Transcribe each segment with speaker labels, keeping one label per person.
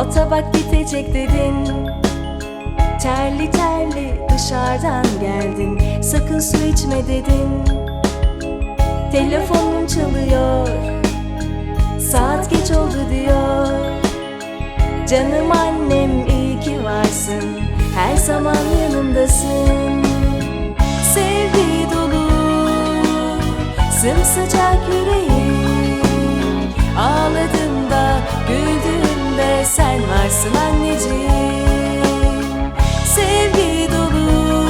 Speaker 1: O tabak bitecek dedin. Terli terli dışarıdan geldin. Sakın su içme dedin. Telefonum çalıyor. Saat geç oldu diyor. Canım annem iyi ki varsın. Her zaman yanımdasın. Sevgi dolu Sımsıcak yüreğim varsın anneciğim. Sevgi dolu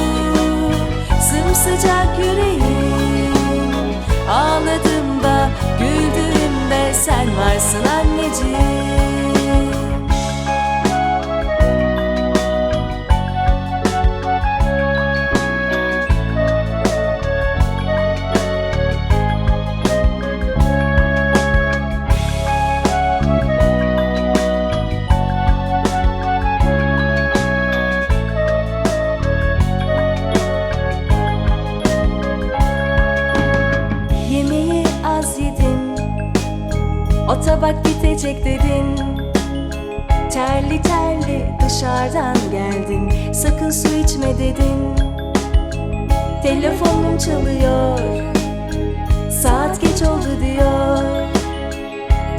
Speaker 1: Sımsıcak yüreğim. Ağladığımda güldüğümde sen varsın anneciğim O tabak bitecek dedin Terli terli dışarıdan geldin. Sakın su içme dedin. Telefonum çalıyor. Saat geç oldu diyor.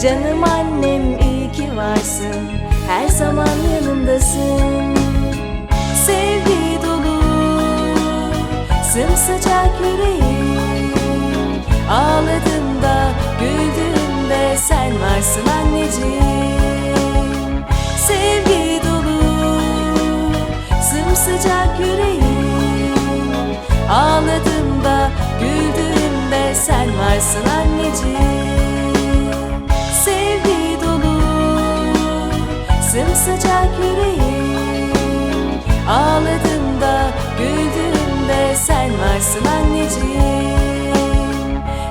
Speaker 1: Canım annem iyi ki varsın. Her zaman yanımdasın. Sevgi dolu Sımsıcak yüreğim sen varsın anneciğim. Sevgi dolu Sımsıcak yüreğim. Ağladığımda güldüğümde sen varsın anneciğim. Sevgi dolu Sımsıcak yüreğim. Ağladığımda güldüğümde sen varsın anneciğim.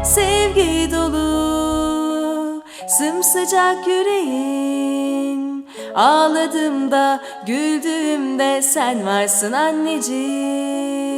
Speaker 1: Sevgi dolu Sımsıcak yüreğim. Ağladığımda güldüğümde sen varsın anneciğim